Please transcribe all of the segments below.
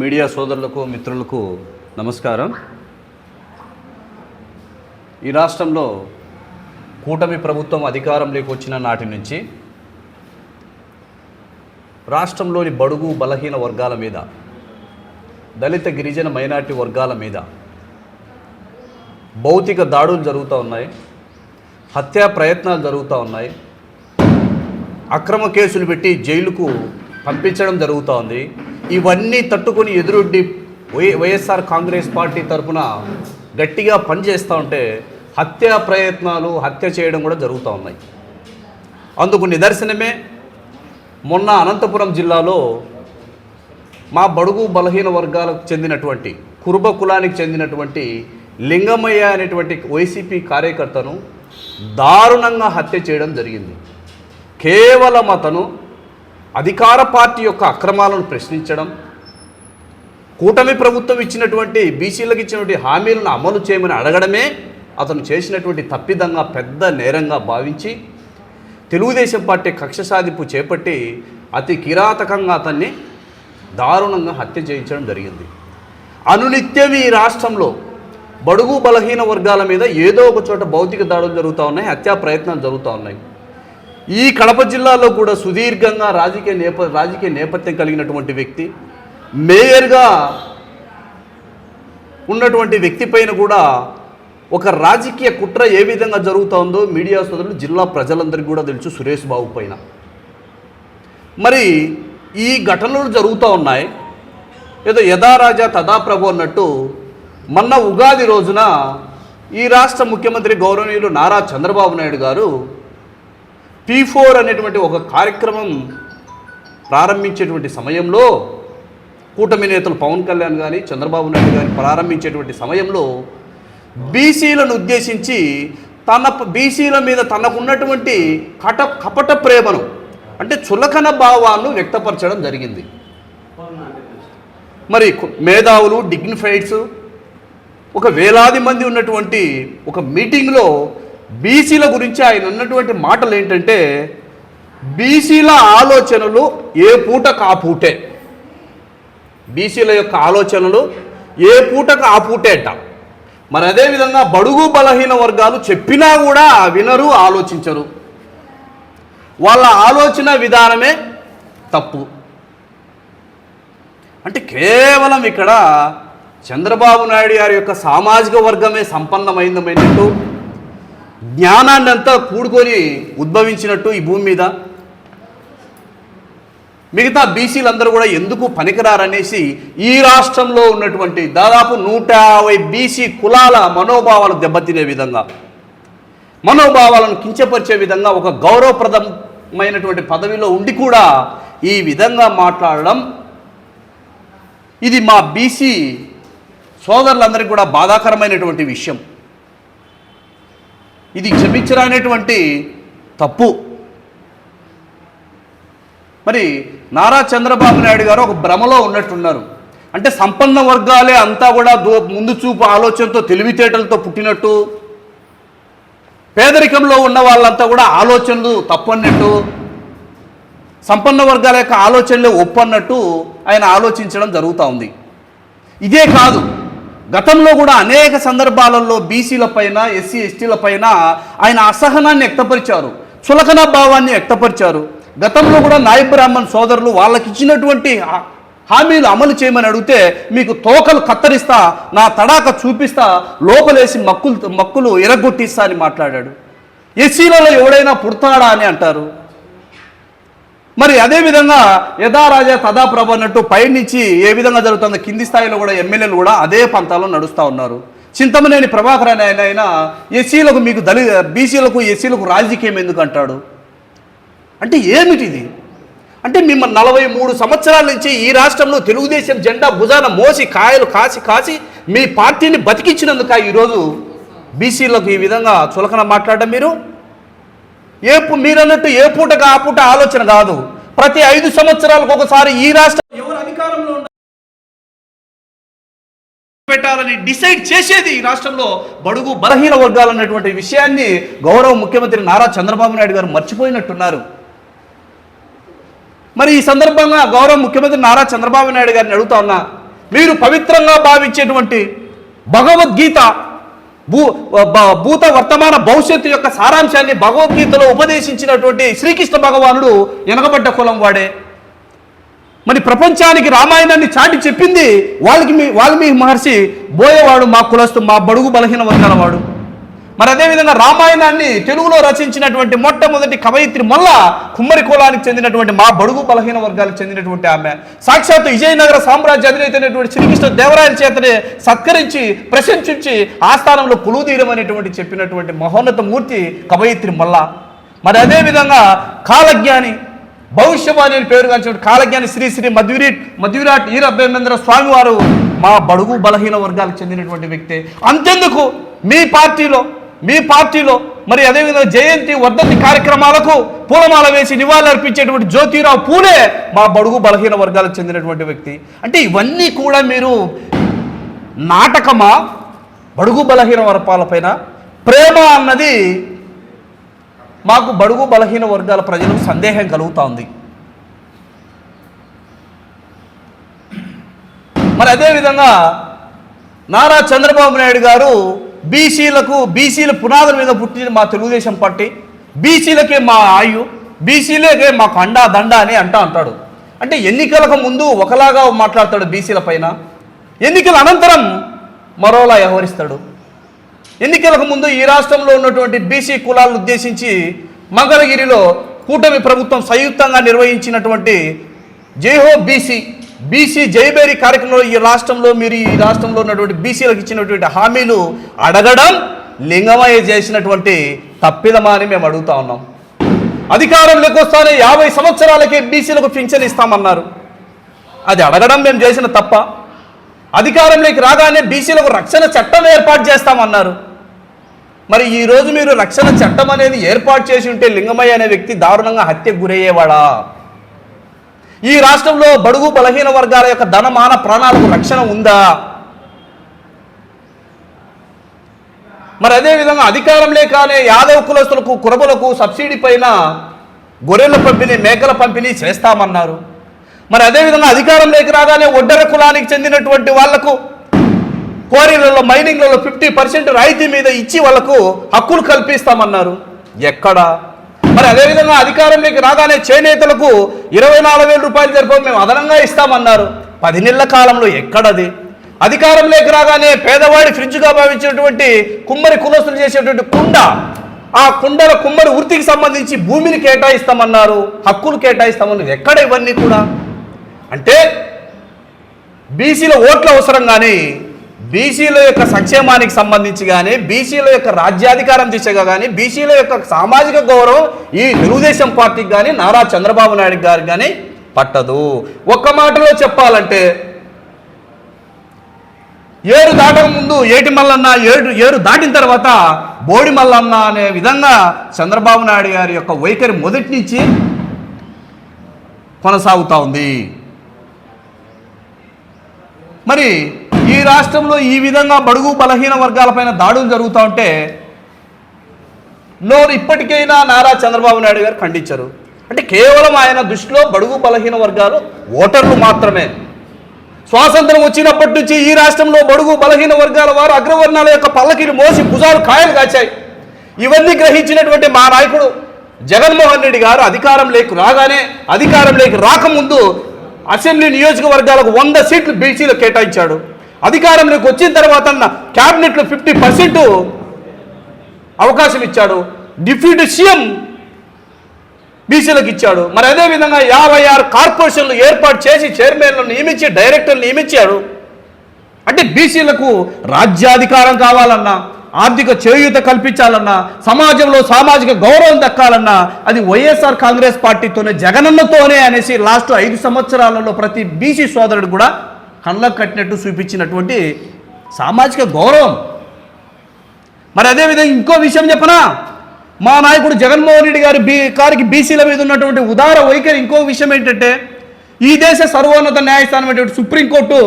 Media సోదరులకు మిత్రులకు నమస్కారం. ఈ రాష్ట్రంలో కూటమి ప్రభుత్వం అధికారంలోకి వచ్చిన నాటి నుంచి రాష్ట్రంలోని బడుగు బలహీన వర్గాల మీద దళిత గిరిజన మైనార్టీ వర్గాల మీద భౌతిక దాడులు జరుగుతూ ఉన్నాయి హత్యా ప్రయత్నాలు జరుగుతూ ఉన్నాయి అక్రమ కేసులు పెట్టి జైలుకు పంపించడం జరుగుతూ ఉంది. ఇవన్నీ తట్టుకొని ఎదురొడ్డి వై వైఎస్ఆర్ కాంగ్రెస్ పార్టీ తరఫున గట్టిగా పనిచేస్తూ ఉంటే హత్యా ప్రయత్నాలు హత్య చేయడం కూడా జరుగుతూ ఉన్నాయి. అందుకు నిదర్శనమే మొన్న అనంతపురం జిల్లాలో మా బడుగు బలహీన వర్గాలకు చెందినటువంటి కురుబ కులానికి చెందినటువంటి లింగమయ్య అనేటువంటి వైసీపీ కార్యకర్తను దారుణంగా హత్య చేయడం జరిగింది. కేవలం అతను అధికార పార్టీ యొక్క అక్రమాలను ప్రశ్నించడం కూటమి ప్రభుత్వం ఇచ్చినటువంటి బీసీలకు ఇచ్చినటువంటి హామీలను అమలు చేయమని అడగడమే అతను చేసినటువంటి తప్పిదంగా పెద్ద నేరంగా భావించి తెలుగుదేశం పార్టీ కక్ష సాధింపు చేపట్టి అతి కిరాతకంగా అతన్ని దారుణంగా హత్య చేయించడం జరిగింది. అనునిత్యం ఈ రాష్ట్రంలో బడుగు బలహీన వర్గాల మీద ఏదో ఒక చోట భౌతిక దాడులు జరుగుతూ ఉన్నాయి హత్యా ప్రయత్నాలు జరుగుతూ ఉన్నాయి. ఈ కడప జిల్లాలో కూడా సుదీర్ఘంగా రాజకీయ నేప రాజకీయ నేపథ్యం కలిగినటువంటి వ్యక్తి మేయర్గా ఉన్నటువంటి వ్యక్తి పైన కూడా ఒక రాజకీయ కుట్ర ఏ విధంగా జరుగుతోందో మీడియా సోదరులు జిల్లా ప్రజలందరికీ కూడా తెలుసు సురేష్ బాబు పైన. మరి ఈ ఘటనలు జరుగుతూ ఉన్నాయి. ఏదో యథారాజా తదా ప్రభు అన్నట్టు మొన్న ఉగాది రోజున ఈ రాష్ట్ర ముఖ్యమంత్రి గౌరవనీయులు నారా చంద్రబాబు నాయుడు గారు పీ ఫోర్ అనేటువంటి ఒక కార్యక్రమం ప్రారంభించేటువంటి సమయంలో కూటమి నేతలు పవన్ కళ్యాణ్ కానీ చంద్రబాబు నాయుడు కానీ ప్రారంభించేటువంటి సమయంలో బీసీలను ఉద్దేశించి తన బీసీల మీద తనకున్నటువంటి కట కపట ప్రేమను అంటే చులకన భావాలను వ్యక్తపరచడం జరిగింది. మరి మేధావులు డిగ్నిఫైడ్స్ ఒక వేలాది మంది ఉన్నటువంటి ఒక మీటింగ్లో బీసీల గురించి ఆయన అన్నటువంటి మాటలు ఏంటంటే బీసీల ఆలోచనలు ఏ పూటకు ఆ పూటే బీసీల యొక్క ఆలోచనలు ఏ పూటకు ఆ అంట. మరి అదేవిధంగా బడుగు బలహీన వర్గాలు చెప్పినా కూడా వినరు ఆలోచించరు. వాళ్ళ ఆలోచన విధానమే తప్పు. అంటే కేవలం ఇక్కడ చంద్రబాబు నాయుడు గారి యొక్క సామాజిక వర్గమే సంపన్నమైందమైనట్టు జ్ఞానాన్ని అంతా కూడుకొని ఉద్భవించినట్టు ఈ భూమి మీద. మిగతా బీసీలందరూ కూడా ఎందుకు పనికిరారనేసి ఈ రాష్ట్రంలో ఉన్నటువంటి దాదాపు నూట యాభై బీసీ కులాల మనోభావాలు దెబ్బతినే విధంగా మనోభావాలను కించపరిచే విధంగా ఒక గౌరవప్రదమైనటువంటి పదవిలో ఉండి కూడా ఈ విధంగా మాట్లాడడం ఇది మా బీసీ సోదరులందరికీ కూడా బాధాకరమైనటువంటి విషయం. ఇది క్షమించరానటువంటి తప్పు. మరి నారా చంద్రబాబు నాయుడు గారు ఒక భ్రమలో ఉన్నట్టున్నారు. అంటే సంపన్న వర్గాలే అంతా కూడా దో ముందు చూపు ఆలోచనతో తెలివితేటలతో పుట్టినట్టు పేదరికంలో ఉన్న వాళ్ళంతా కూడా ఆలోచనలు తప్పన్నట్టు సంపన్న వర్గాల యొక్క ఆలోచనలే ఒప్పన్నట్టు ఆయన ఆలోచించడం జరుగుతూ ఉంది. ఇదే కాదు గతంలో కూడా అనేక సందర్భాలలో బీసీల పైన ఎస్సీ ఎస్టీల పైన ఆయన అసహనాన్ని వ్యక్తపరిచారు చులకన భావాన్ని వ్యక్తపరిచారు. గతంలో కూడా నాయ బ్రాహ్మణ్ సోదరులు వాళ్ళకి ఇచ్చినటువంటి హా- హామీలు అమలు చేయమని అడిగితే మీకు తోకలు కత్తరిస్తా నా తడాక చూపిస్తా లోపలేసి మక్కులు మక్కులు ఎరగొట్టిస్తా అని మాట్లాడాడు. ఎస్సీలలో ఎవడైనా పుడతాడా అని అంటారు. మరి అదేవిధంగా యథారాజా తదా ప్రభ అన్నట్టు పైనుంచి ఏ విధంగా జరుగుతుందో కింది స్థాయిలో కూడా ఎమ్మెల్యేలు కూడా అదే పంతాలో నడుస్తూ ఉన్నారు. చింతమనేని ప్రభాకర్ అనే ఆయన ఆయన ఎస్సీలకు మీకు దళి బీసీలకు ఎస్సీలకు రాజకీయం ఎందుకు అంటాడు? అంటే ఏమిటిది? అంటే మిమ్మల్ని నలభై మూడు సంవత్సరాల నుంచి ఈ రాష్ట్రంలో తెలుగుదేశం జెండా భుజాన మోసి కాయలు కాసి కాసి మీ పార్టీని బతికించినందుక ఈరోజు బీసీలకు ఈ విధంగా చులకన మాట్లాడడం మీరు? ఏ మీరన్నట్టు ఏ పూటకు ఆ పూట ఆలోచన కాదు. ప్రతి ఐదు సంవత్సరాలకు ఒకసారి ఈ రాష్ట్రం ఎవరు అధికారంలో పెట్టాలని డిసైడ్ చేసేది ఈ రాష్ట్రంలో బడుగు బలహీన వర్గాలు అన్నటువంటి విషయాన్ని గౌరవ ముఖ్యమంత్రి నారా చంద్రబాబు నాయుడు గారు మర్చిపోయినట్టున్నారు. మరి ఈ సందర్భంగా గౌరవ ముఖ్యమంత్రి నారా చంద్రబాబు నాయుడు గారిని అడుగుతా ఉన్నా మీరు పవిత్రంగా భావించేటువంటి భగవద్గీత భూ భూత వర్తమాన భవిష్యత్తు యొక్క సారాంశాన్ని భగవద్గీతలో ఉపదేశించినటువంటి శ్రీకృష్ణ భగవానుడు వెనకబడ్డ కులం వాడే. మరి ప్రపంచానికి రామాయణాన్ని చాటి చెప్పింది వాల్మీ వాల్మీకి మహర్షి బోయేవాడు మా కులస్తు మా బడుగు బలహీన వర్గాల వాడు. మరి అదేవిధంగా రామాయణాన్ని తెలుగులో రచించినటువంటి మొట్టమొదటి కవయిత్రి మొల్ల కుమ్మరి కులానికి చెందినటువంటి మా బడుగు బలహీన వర్గాలకు చెందినటువంటి ఆమె. సాక్షాత్తు విజయనగర సామ్రాజ్య అధినేతైనటువంటి శ్రీకృష్ణ దేవరాయల చేతనే సత్కరించి ప్రశంసించి ఆస్థానంలో పులుదీరం అనేటువంటి చెప్పినటువంటి మహోన్నత మూర్తి కవయిత్రి మొల్ల. మరి అదేవిధంగా కాలజ్ఞాని భవిష్యవాణి అని పేరు కాల్చిన కాలజ్ఞాని శ్రీ శ్రీ మధురి మధువిరాట్ ఈర అభ్యమేంద్ర స్వామి వారు మా బడుగు బలహీన వర్గాలకు చెందినటువంటి వ్యక్తి. అంతెందుకు? మీ పార్టీలో మీ పార్టీలో మరి అదేవిధంగా జయంతి వర్ధంతి కార్యక్రమాలకు పూలమాల వేసి నివాళులర్పించేటువంటి జ్యోతిరావు పూలే మా బడుగు బలహీన వర్గాలకు చెందినటువంటి వ్యక్తి. అంటే ఇవన్నీ కూడా మీరు నాటకమా? బడుగు బలహీన వర్గాలపైన ప్రేమ అన్నది మాకు బడుగు బలహీన వర్గాల ప్రజలకు సందేహం కలుగుతోంది. మరి అదేవిధంగా నారా చంద్రబాబు నాయుడు గారు బీసీలకు బీసీల పునాదుల మీద పుట్టిన మా తెలుగుదేశం పార్టీ. బీసీలకే మా ఆయు బీసీలకే మాకు అండా దండ అని అంటా అంటాడు. అంటే ఎన్నికలకు ముందు ఒకలాగా మాట్లాడతాడు బీసీల పైన. ఎన్నికల అనంతరం మరోలా వ్యవహరిస్తాడు. ఎన్నికలకు ముందు ఈ రాష్ట్రంలో ఉన్నటువంటి బీసీ కులాలను ఉద్దేశించి మంగళగిరిలో కూటమి ప్రభుత్వం సంయుక్తంగా నిర్వహించినటువంటి జైహో బీసీ బీసీ జైబేరి కార్యక్రమంలో ఈ రాష్ట్రంలో మీరు ఈ రాష్ట్రంలో ఉన్నటువంటి బీసీలకు ఇచ్చినటువంటి హామీలు అడగడం లింగమయ్య చేసినటువంటి తప్పిదమా అని మేము అడుగుతా ఉన్నాం. అధికారంలోకి వస్తానే యాభై సంవత్సరాలకే బీసీలకు పింఛన్ ఇస్తామన్నారు. అది అడగడం మేము చేసిన తప్ప అధికారంలోకి రాగానే బీసీలకు రక్షణ చట్టం ఏర్పాటు చేస్తామన్నారు. మరి ఈ రోజు మీరు రక్షణ చట్టం అనేది ఏర్పాటు చేసి ఉంటే లింగమయ్య అనే వ్యక్తి దారుణంగా హత్యకు గురయ్యేవాడా? ఈ రాష్ట్రంలో బడుగు బలహీన వర్గాల యొక్క ధనమాన ప్రాణాలకు రక్షణ ఉందా? మరి అదేవిధంగా అధికారం లేకనే యాదవ్ కులస్తులకు కురబులకు సబ్సిడీ పైన గొర్రెల పంపిణీ మేకల పంపిణీ చేస్తామన్నారు. మరి అదేవిధంగా అధికారం లేక రాగానే ఒడ్డర కులానికి చెందినటువంటి వాళ్ళకు కోరీలలో మైనింగ్లలో ఫిఫ్టీ పర్సెంట్ రాయితీ మీద ఇచ్చి వాళ్ళకు హక్కులు కల్పిస్తామన్నారు. ఎక్కడ? మరి అదేవిధంగా అధికారంలోకి రాగానే చేనేతలకు ఇరవై నాలుగు వేల రూపాయలు జరిపి మేము అదనంగా ఇస్తామన్నారు. పది నెలల కాలంలో ఎక్కడది? అధికారంలోకి రాగానే పేదవాడి ఫ్రిడ్జ్గా భావించినటువంటి కుమ్మరి కులస్తులు చేసేటువంటి కుండ ఆ కుండల కుమ్మరి వృత్తికి సంబంధించి భూమిని కేటాయిస్తామన్నారు. హక్కులు కేటాయిస్తామన్నారు. ఎక్కడ ఇవన్నీ కూడా? అంటే బీసీల ఓట్ల అవసరం కానీ బీసీల యొక్క సంక్షేమానికి సంబంధించి కానీ బీసీల యొక్క రాజ్యాధికారం దిశగా కానీ బీసీల యొక్క సామాజిక గౌరవం ఈ తెలుగుదేశం పార్టీకి కానీ నారా చంద్రబాబు నాయుడు గారికి కానీ పట్టదు. ఒక్క మాటలో చెప్పాలంటే ఏరు దాటక ముందు ఏటి మల్లన్న ఏడు ఏరు దాటిన తర్వాత బోడి మల్లన్న అనే విధంగా చంద్రబాబు నాయుడు గారి యొక్క వైఖరి మొదటి నుంచి కొనసాగుతూ ఉంది. మరి ఈ రాష్ట్రంలో ఈ విధంగా బడుగు బలహీన వర్గాలపైన దాడులు జరుగుతూ ఉంటే నోరు ఇప్పటికైనా నారా చంద్రబాబు నాయుడు గారు ఖండించరు. అంటే కేవలం ఆయన దృష్టిలో బడుగు బలహీన వర్గాలు ఓటర్లు మాత్రమే. స్వాతంత్రం వచ్చినప్పటి నుంచి ఈ రాష్ట్రంలో బడుగు బలహీన వర్గాల వారు అగ్రవర్ణాల యొక్క పల్లకిని మోసి భుజాలు కాయలు కాచాయి. ఇవన్నీ గ్రహించినటువంటి మా నాయకుడు జగన్మోహన్ రెడ్డి గారు అధికారం లేకు రాగానే అధికారం లేకు రాకముందు అసెంబ్లీ నియోజకవర్గాలకు వంద సీట్లు బీసీలు కేటాయించాడు. అధికారంలోకి వచ్చిన తర్వాత క్యాబినెట్లో ఫిఫ్టీ పర్సెంట్ అవకాశం ఇచ్చాడు. డిప్యూటీ సీఎం బీసీలకు ఇచ్చాడు. మరి అదేవిధంగా యాభై ఆరు కార్పొరేషన్లు ఏర్పాటు చేసి చైర్మన్లను నియమించి డైరెక్టర్లు నియమించాడు. అంటే బీసీలకు రాజ్యాధికారం కావాలన్నా ఆర్థిక చేయూత కల్పించాలన్నా సమాజంలో సామాజిక గౌరవం దక్కాలన్నా అది వైఎస్ఆర్ కాంగ్రెస్ పార్టీతోనే జగనన్నతోనే అనేసి లాస్ట్ ఐదు సంవత్సరాలలో ప్రతి బీసీ సోదరుడు కూడా కళ్ళకు కట్టినట్టు చూపించినటువంటి సామాజిక గౌరవం. మరి అదేవిధంగా ఇంకో విషయం చెప్పనా? మా నాయకుడు జగన్మోహన్ రెడ్డి గారి బీ గారికి బీసీల మీద ఉన్నటువంటి ఉదార వైఖరి. ఇంకో విషయం ఏంటంటే ఈ దేశ సర్వోన్నత న్యాయస్థానం అనేటువంటి సుప్రీంకోర్టు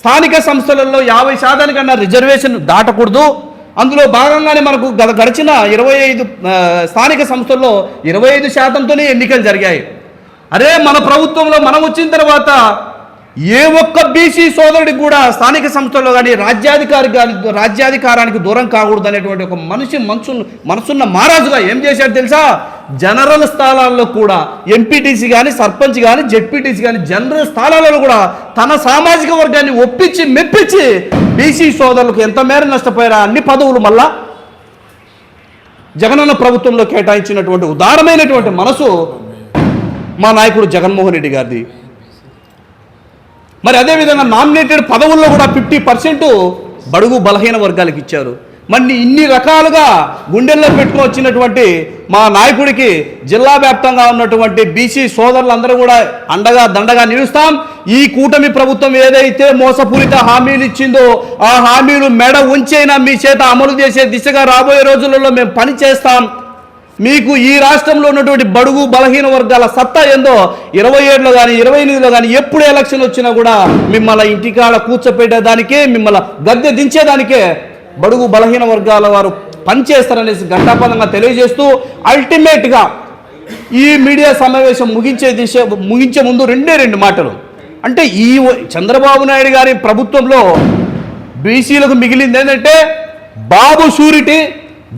స్థానిక సంస్థలలో యాభై శాతానికన్నా రిజర్వేషన్ దాటకూడదు. అందులో భాగంగానే మనకు గత గడిచిన ఇరవై ఐదు స్థానిక సంస్థల్లో ఇరవై ఐదు శాతంతోనే ఎన్నికలు జరిగాయి. అరే మన ప్రభుత్వంలో మనం వచ్చిన తర్వాత ఏ ఒక్క బీసీ సోదరుడికి కూడా స్థానిక సంస్థల్లో కానీ రాజ్యాధికారి కానీ రాజ్యాధికారానికి దూరం కాకూడదు అనేటువంటి ఒక మనిషి మనసు మనసున్న మహారాజుగా ఏం చేశాడు తెలుసా? జనరల్ స్థానాల్లో కూడా ఎంపీటీసీ కానీ సర్పంచ్ కానీ జెడ్పీటీసీ కానీ జనరల్ స్థానాలలో కూడా తన సామాజిక వర్గాన్ని ఒప్పించి మెప్పించి బీసీ సోదరులకు ఎంత మేర నష్టపోయారా? అన్ని పదవులు మళ్ళా జగనన్న ప్రభుత్వంలో కేటాయించినటువంటి ఉదారమైనటువంటి మనసు మా నాయకుడు జగన్మోహన్ రెడ్డి గారిది. మరి అదేవిధంగా నామినేటెడ్ పదవుల్లో కూడా ఫిఫ్టీ పర్సెంట్ బడుగు బలహీన వర్గాలకు ఇచ్చారు. మరి ఇన్ని రకాలుగా గుండెల్లో పెట్టుకుని వచ్చినటువంటి మా నాయకుడికి జిల్లా వ్యాప్తంగా ఉన్నటువంటి బీసీ సోదరులందరూ కూడా అండగా దండగా నిలుస్తాం. ఈ కూటమి ప్రభుత్వం ఏదైతే మోసపూరిత హామీలు ఇచ్చిందో ఆ హామీలు మెడ ఉంచైనా మీ చేత అమలు చేసే దిశగా రాబోయే రోజులలో మేము పని చేస్తాం. మీకు ఈ రాష్ట్రంలో ఉన్నటువంటి బడుగు బలహీన వర్గాల సత్తా ఏందో ఇరవై ఏడులో కానీ ఇరవై ఎనిమిదిలో కానీ ఎప్పుడు ఎలక్షన్ వచ్చినా కూడా మిమ్మల్ని ఇంటికాడ కూర్చోపెట్టేదానికే మిమ్మల్ని గద్దె దించేదానికే బడుగు బలహీన వర్గాల వారు పనిచేస్తారనేసి ఘంటాపదంగా తెలియజేస్తూ అల్టిమేట్గా ఈ మీడియా సమావేశం ముగించే దిశ ముగించే ముందు రెండే రెండు మాటలు. అంటే ఈ చంద్రబాబు నాయుడు గారి ప్రభుత్వంలో బీసీలకు మిగిలింది ఏంటంటే బాబు షూరిటీ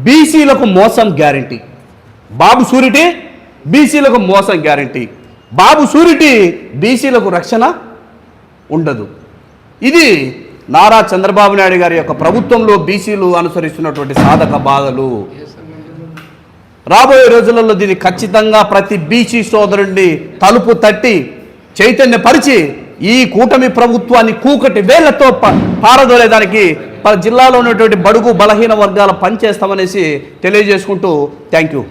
బీసీలకు మోసం గ్యారంటీ. బాబు సూరిటీ బీసీలకు మోసం గ్యారంటీ. బాబు సూరిటీ బీసీలకు రక్షణ ఉండదు. ఇది నారా చంద్రబాబు నాయుడు గారి యొక్క ప్రభుత్వంలో బీసీలు అనుసరిస్తున్నటువంటి సాధక బాధలు. రాబోయే రోజులలో దీన్ని ఖచ్చితంగా ప్రతి బీసీ సోదరుడిని తలుపు తట్టి చైతన్యపరిచి ఈ కూటమి ప్రభుత్వాన్ని కూకటి వేళ్ళతో పారదోలేదానికి జిల్లాలో ఉన్నటువంటి బడుగు బలహీన వర్గాల పనిచేస్తామనేసి తెలియజేసుకుంటూ థ్యాంక్ యూ.